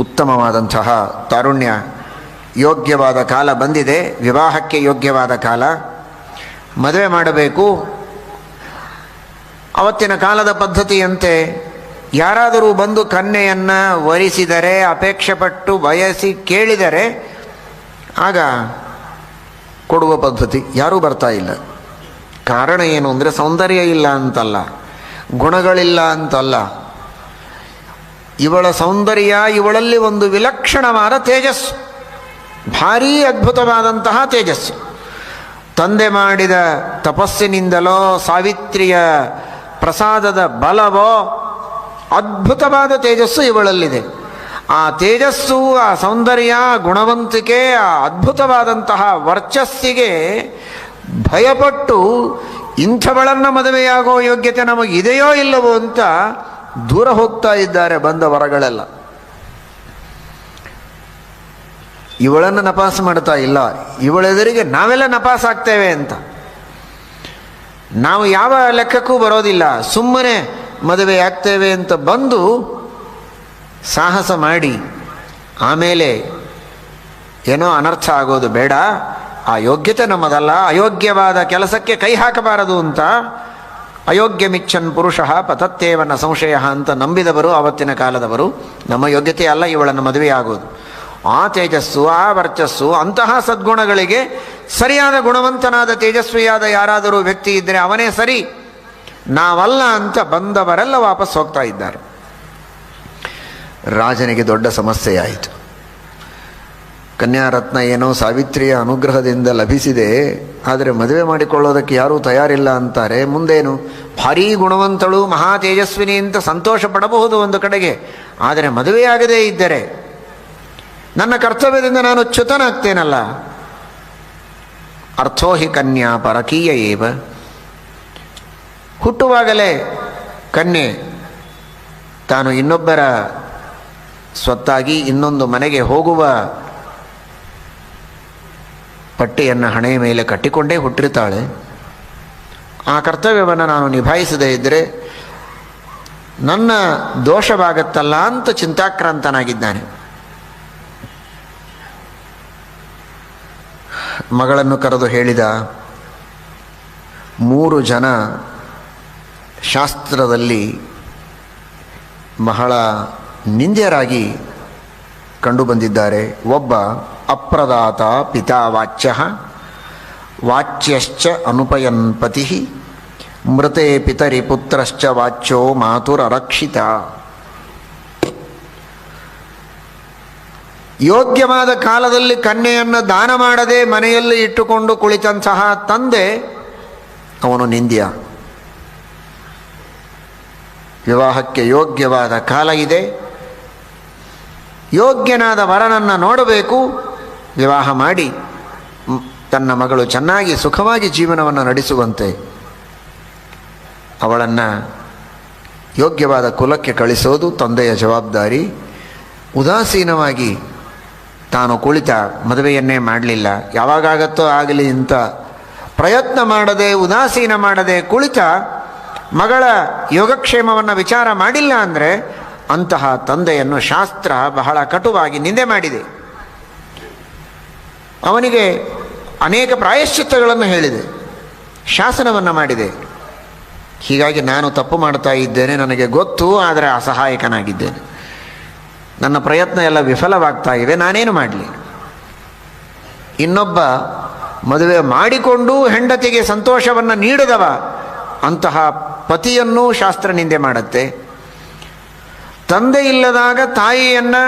ಉತ್ತಮವಾದಂತಹ ತಾರುಣ್ಯ, ಯೋಗ್ಯವಾದ ಕಾಲ ಬಂದಿದೆ, ವಿವಾಹಕ್ಕೆ ಯೋಗ್ಯವಾದ ಕಾಲ. ಮದುವೆ ಮಾಡಬೇಕು. ಅವತ್ತಿನ ಕಾಲದ ಪದ್ಧತಿಯಂತೆ ಯಾರಾದರೂ ಬಂದು ಕನ್ಯೆಯನ್ನು ವರಿಸಿದರೆ ಅಪೇಕ್ಷೆ ಪಟ್ಟು ಬಯಸಿ ಕೇಳಿದರೆ, ಆಗ ಕೊಡುವ ಪದ್ಧತಿ ಯಾರೂ ಬರ್ತಾ ಇಲ್ಲ. ಕಾರಣ ಏನು ಅಂದರೆ ಸೌಂದರ್ಯ ಇಲ್ಲ ಅಂತಲ್ಲ, ಗುಣಗಳಿಲ್ಲ ಅಂತಲ್ಲ. ಇವಳ ಸೌಂದರ್ಯ ಇವಳಲ್ಲಿ ಒಂದು ವಿಲಕ್ಷಣವಾದ ತೇಜಸ್ಸು. ಭಾರೀ ಅದ್ಭುತವಾದಂತಹ ತೇಜಸ್ಸು. ತಂದೆ ಮಾಡಿದ ತಪಸ್ಸಿನಿಂದಲೋ ಸಾವಿತ್ರಿಯ ಪ್ರಸಾದದ ಬಲವೋ ಅದ್ಭುತವಾದ ತೇಜಸ್ಸು ಇವಳಲ್ಲಿದೆ. ಆ ತೇಜಸ್ಸು, ಆ ಸೌಂದರ್ಯ ಗುಣವಂತಿಕೆ, ಆ ಅದ್ಭುತವಾದಂತಹ ವರ್ಚಸ್ಸಿಗೆ ಭಯಪಟ್ಟು ಇಂಥವಳನ್ನು ಮದುವೆಯಾಗೋ ಯೋಗ್ಯತೆ ನಮಗಿದೆಯೋ ಇಲ್ಲವೋ ಅಂತ ದೂರ ಹೋಗ್ತಾ ಇದ್ದಾರೆ ಬಂದ ವರಗಳೆಲ್ಲ. ಇವಳನ್ನು ನಪಾಸ ಮಾಡ್ತಾ ಇಲ್ಲ. ಇವಳೆದುರಿಗೆ ನಾವೆಲ್ಲ ನಪಾಸ ಆಗ್ತೇವೆ ಅಂತ. ನಾವು ಯಾವ ಲೆಕ್ಕಕ್ಕೂ ಬರೋದಿಲ್ಲ. ಸುಮ್ಮನೆ ಮದುವೆ ಆಗ್ತೇವೆ ಅಂತ ಬಂದು ಸಾಹಸ ಮಾಡಿ ಆಮೇಲೆ ಏನೋ ಅನರ್ಥ ಆಗೋದು ಬೇಡ. ಆ ಯೋಗ್ಯತೆ ನಮ್ಮದಲ್ಲ. ಅಯೋಗ್ಯವಾದ ಕೆಲಸಕ್ಕೆ ಕೈ ಹಾಕಬಾರದು ಅಂತ ಅಯೋಗ್ಯ ಮಿಚ್ಚನ್ ಪುರುಷ ಪತತ್ತೇವನ ಸಂಶಯ ಅಂತ ನಂಬಿದವರು ಆವತ್ತಿನ ಕಾಲದವರು. ನಮ್ಮ ಯೋಗ್ಯತೆ ಅಲ್ಲ, ಇವಳನ್ನು ಮದುವೆಯಾಗೋದು. ಆ ತೇಜಸ್ಸು, ಆ ವರ್ಚಸ್ಸು, ಅಂತಹ ಸದ್ಗುಣಗಳಿಗೆ ಸರಿಯಾದ ಗುಣವಂತನಾದ ತೇಜಸ್ವಿಯಾದ ಯಾರಾದರೂ ವ್ಯಕ್ತಿ ಇದ್ದರೆ ಅವನೇ ಸರಿ. ನಾವಲ್ಲ ಅಂತ ಬಂದವರೆಲ್ಲ ವಾಪಸ್ ಹೋಗ್ತಾ ಇದ್ದಾರೆ. ರಾಜನಿಗೆ ದೊಡ್ಡ ಸಮಸ್ಯೆಯಾಯಿತು. ಕನ್ಯಾರತ್ನ ಏನೋ ಸಾವಿತ್ರಿಯ ಅನುಗ್ರಹದಿಂದ ಲಭಿಸಿದೆ, ಆದರೆ ಮದುವೆ ಮಾಡಿಕೊಳ್ಳೋದಕ್ಕೆ ಯಾರೂ ತಯಾರಿಲ್ಲ ಅಂತಾರೆ. ಮುಂದೇನು? ಭಾರೀ ಗುಣವಂತಳು, ಮಹಾ ತೇಜಸ್ವಿನಿ ಅಂತ ಸಂತೋಷ ಪಡಬಹುದು ಒಂದು ಕಡೆಗೆ, ಆದರೆ ಮದುವೆಯಾಗದೇ ಇದ್ದರೆ ನನ್ನ ಕರ್ತವ್ಯದಿಂದ ನಾನು ಚ್ಯುತನಾಗ್ತೇನಲ್ಲ? ಅರ್ಥೋ ಹಿ ಕನ್ಯಾ ಪರಕೀಯ ಏವ. ಹುಟ್ಟುವಾಗಲೇ ಕನ್ಯೆ, ತಾನು ಇನ್ನೊಬ್ಬರ ಸ್ವತ್ತಾಗಿ ಇನ್ನೊಂದು ಮನೆಗೆ ಹೋಗುವ ಪಟ್ಟಿಯನ್ನು ಹಣೆಯ ಮೇಲೆ ಕಟ್ಟಿಕೊಂಡೇ ಹುಟ್ಟಿರ್ತಾಳೆ ಆ ಕರ್ತವ್ಯವನ್ನು ನಾನು ನಿಭಾಯಿಸದೇ ಇದ್ದರೆ ನನ್ನ ದೋಷವಾಗತ್ತಲ್ಲ ಅಂತ ಚಿಂತಾಕ್ರಾಂತನಾಗಿದ್ದಾನೆ. ಮಗಳನ್ನು ಕರೆದು ಹೇಳಿದ ಮೂರು ಜನ ಶಾಸ್ತ್ರದಲ್ಲಿ ಬಹಳ ನಿಂದ್ಯರಾಗಿ ಕಂಡುಬಂದಿದ್ದಾರೆ. ಒಬ್ಬ ಅಪ್ರದಾತ ಪಿತಾ ವಾಚ್ಯ, ವಾಚ್ಯಶ್ಚ ಅನುಪಯನ್ಪತಿ ಮೃತೆ ಪಿತರಿ ಪುತ್ರಶ್ಚ ವಾಚ್ಯೋ ಮಾತುರರಕ್ಷಿತ. ಯೋಗ್ಯವಾದ ಕಾಲದಲ್ಲಿ ಕನ್ಯೆಯನ್ನು ದಾನ ಮಾಡದೆ ಮನೆಯಲ್ಲಿ ಇಟ್ಟುಕೊಂಡು ಕುಳಿತಂತಹ ತಂದೆ ಅವನು ನಿಂದ್ಯ. ವಿವಾಹಕ್ಕೆ ಯೋಗ್ಯವಾದ ಕಾಲ ಇದೆ. ಯೋಗ್ಯನಾದ ವರನನ್ನು ನೋಡಬೇಕು. ವಿವಾಹ ಮಾಡಿ ತನ್ನ ಮಗಳು ಚೆನ್ನಾಗಿ ಸುಖವಾಗಿ ಜೀವನವನ್ನು ನಡೆಸುವಂತೆ ಅವಳನ್ನು ಯೋಗ್ಯವಾದ ಕುಲಕ್ಕೆ ಕಳಿಸೋದು ತಂದೆಯ ಜವಾಬ್ದಾರಿ. ಉದಾಸೀನವಾಗಿ ತಾನು ಕುಳಿತ ಮದುವೆಯನ್ನೇ ಮಾಡಲಿಲ್ಲ. ಯಾವಾಗಾಗತ್ತೋ ಆಗಲಿ ಅಂತ ಪ್ರಯತ್ನ ಮಾಡದೆ, ಉದಾಸೀನ ಮಾಡದೆ ಕುಳಿತ ಮಗಳ ಯೋಗಕ್ಷೇಮವನ್ನು ವಿಚಾರ ಮಾಡಿಲ್ಲ ಅಂದರೆ ಅಂತಹ ತಂದೆಯನ್ನು ಶಾಸ್ತ್ರ ಬಹಳ ಕಟುವಾಗಿ ನಿಂದೆ ಮಾಡಿದೆ. ಅವನಿಗೆ ಅನೇಕ ಪ್ರಾಯಶ್ಚಿತ್ತಗಳನ್ನು ಹೇಳಿದೆ, ಶಾಸನವನ್ನು ಮಾಡಿದೆ. ಹೀಗಾಗಿ ನಾನು ತಪ್ಪು ಮಾಡ್ತಾ ಇದ್ದೇನೆ, ನನಗೆ ಗೊತ್ತು, ಆದರೆ ಅಸಹಾಯಕನಾಗಿದ್ದೇನೆ. ನನ್ನ ಪ್ರಯತ್ನ ಎಲ್ಲ ವಿಫಲವಾಗ್ತಾ ಇದೆ ನಾನೇನು ಮಾಡಲಿ? ಇನ್ನೊಬ್ಬ ಮದುವೆ ಮಾಡಿಕೊಂಡು ಹೆಂಡತಿಗೆ ಸಂತೋಷವನ್ನು ನೀಡಿದವ, ಅಂತಹ ಪತಿಯನ್ನೂ ಶಾಸ್ತ್ರ ನಿಂದೆ ಮಾಡುತ್ತೆ. ತಂದೆ ಇಲ್ಲದಾಗ ತಾಯಿಯನ್ನು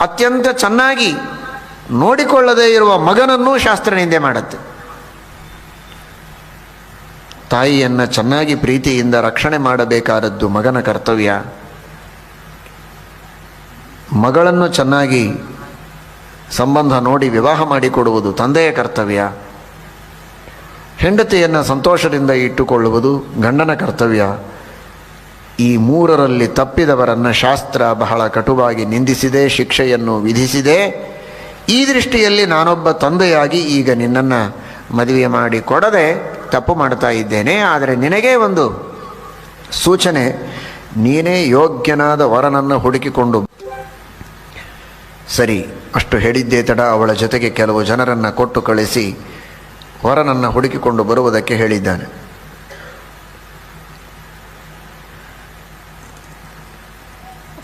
ಅತ್ಯಂತ ಚೆನ್ನಾಗಿ ನೋಡಿಕೊಳ್ಳದೇ ಇರುವ ಮಗನನ್ನೂ ಶಾಸ್ತ್ರ ನಿಂದೆ ಮಾಡುತ್ತೆ. ತಾಯಿಯನ್ನು ಚೆನ್ನಾಗಿ ಪ್ರೀತಿಯಿಂದ ರಕ್ಷಣೆ ಮಾಡಬೇಕಾದದ್ದು ಮಗನ ಕರ್ತವ್ಯ. ಮಗಳನ್ನು ಚೆನ್ನಾಗಿ ಸಂಬಂಧ ನೋಡಿ ವಿವಾಹ ಮಾಡಿಕೊಡುವುದು ತಂದೆಯ ಕರ್ತವ್ಯ. ಹೆಂಡತಿಯನ್ನು ಸಂತೋಷದಿಂದ ಇಟ್ಟುಕೊಳ್ಳುವುದು ಗಂಡನ ಕರ್ತವ್ಯ. ಈ ಮೂರರಲ್ಲಿ ತಪ್ಪಿದವರನ್ನು ಶಾಸ್ತ್ರ ಬಹಳ ಕಟುವಾಗಿ ನಿಂದಿಸಿದೆ, ಶಿಕ್ಷೆಯನ್ನು ವಿಧಿಸಿದೆ. ಈ ದೃಷ್ಟಿಯಲ್ಲಿ ನಾನೊಬ್ಬ ತಂದೆಯಾಗಿ ಈಗ ನಿನ್ನನ್ನು ಮದುವೆ ಮಾಡಿ ಕೊಡದೆ ತಪ್ಪು ಮಾಡ್ತಾ ಇದ್ದೇನೆ, ಆದರೆ ನಿನಗೆ ಒಂದು ಸೂಚನೆ. ನೀನೇ ಯೋಗ್ಯನಾದ ವರನನ್ನು ಹುಡುಕಿಕೊಂಡು ಸರಿ, ಅಷ್ಟು ಹೇಳಿದ್ದೇ ತಡ, ಅವಳ ಜೊತೆಗೆ ಕೆಲವು ಜನರನ್ನು ಕೊಟ್ಟು ಕಳಿಸಿ ವರನನ್ನು ಹುಡುಕಿಕೊಂಡು ಬರುವುದಕ್ಕೆ ಹೇಳಿದ್ದಾನೆ.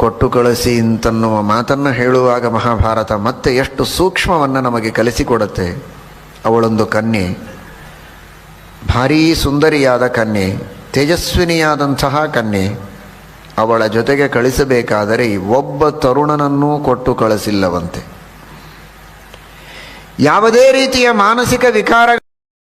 ಕೊಟ್ಟು ಕಳಿಸಿ ಅಂತನ್ನುವ ಮಾತನ್ನು ಹೇಳುವಾಗ ಮಹಾಭಾರತ ಮತ್ತೆ ಎಷ್ಟು ಸೂಕ್ಷ್ಮವನ್ನು ನಮಗೆ ಕಲಿಸಿಕೊಡುತ್ತೆ? ಅವಳೊಂದು ಕನ್ಯೆ. ಭಾರೀ ಸುಂದರಿಯಾದ ಕನ್ಯೆ, ತೇಜಸ್ವಿನಿಯಾದಂತಹ ಕನ್ಯೆ. ಅವಳ ಜೊತೆಗೆ ಕಳಿಸಬೇಕಾದರೆ ಒಬ್ಬ ತರುಣನನ್ನೂ ಕೊಟ್ಟು ಕಳಿಸಿಲ್ಲವಂತೆ. ಯಾವುದೇ ರೀತಿಯ ಮಾನಸಿಕ ವಿಕಾರ